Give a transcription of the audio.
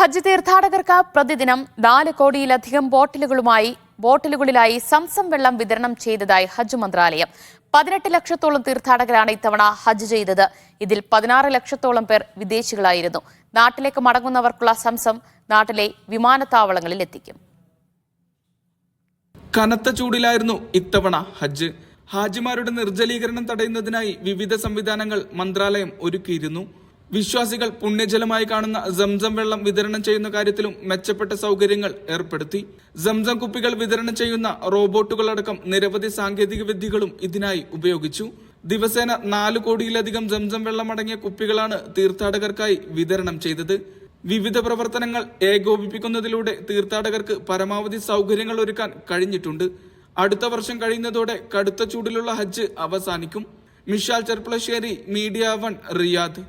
ഹജ്ജ് തീർത്ഥാടകർക്ക് പ്രതിദിനം നാല് കോടിയിലധികം ബോട്ടിലുകളുമായി ബോട്ടിലുകളിലായി സംസം വെള്ളം വിതരണം ചെയ്തതായി ഹജ്ജ് മന്ത്രാലയം. പതിനെട്ട് ലക്ഷത്തോളം തീർത്ഥാടകരാണ് ഇത്തവണ ഹജ്ജ് ചെയ്തത്. ഇതിൽ പതിനാറ് ലക്ഷത്തോളം പേർ വിദേശികളായിരുന്നു. നാട്ടിലേക്ക് മടങ്ങുന്നവർക്കുള്ള സംസം നാട്ടിലെ വിമാനത്താവളങ്ങളിൽ എത്തിക്കും. കനത്ത ചൂടിലായിരുന്നു ഇത്തവണ ഹജ്ജ്. ഹാജിമാരുടെ നിർജലീകരണം തടയുന്നതിനായി വിവിധ സംവിധാനങ്ങൾ മന്ത്രാലയം ഒരുക്കിയിരുന്നു. വിശ്വാസികൾ പുണ്യജലമായി കാണുന്ന സംസം വെള്ളം വിതരണം ചെയ്യുന്ന കാര്യത്തിലും മെച്ചപ്പെട്ട സൗകര്യങ്ങൾ ഏർപ്പെടുത്തി. സംസം കുപ്പികൾ വിതരണം ചെയ്യുന്ന റോബോട്ടുകളടക്കം നിരവധി സാങ്കേതിക വിദ്യകളും ഇതിനായി ഉപയോഗിച്ചു. ദിവസേന നാല് കോടിയിലധികം സംസം വെള്ളമടങ്ങിയ കുപ്പികളാണ് തീർത്ഥാടകർക്കായി വിതരണം ചെയ്തത്. വിവിധ പ്രവർത്തനങ്ങൾ ഏകോപിപ്പിക്കുന്നതിലൂടെ തീർത്ഥാടകർക്ക് പരമാവധി സൗകര്യങ്ങൾ ഒരുക്കാൻ കഴിഞ്ഞിട്ടുണ്ട്. അടുത്ത വർഷം കഴിയുന്നതോടെ കടുത്ത ചൂടിലുള്ള ഹജ്ജ് അവസാനിക്കും. Mishal Cherpulassery media one Riyadh.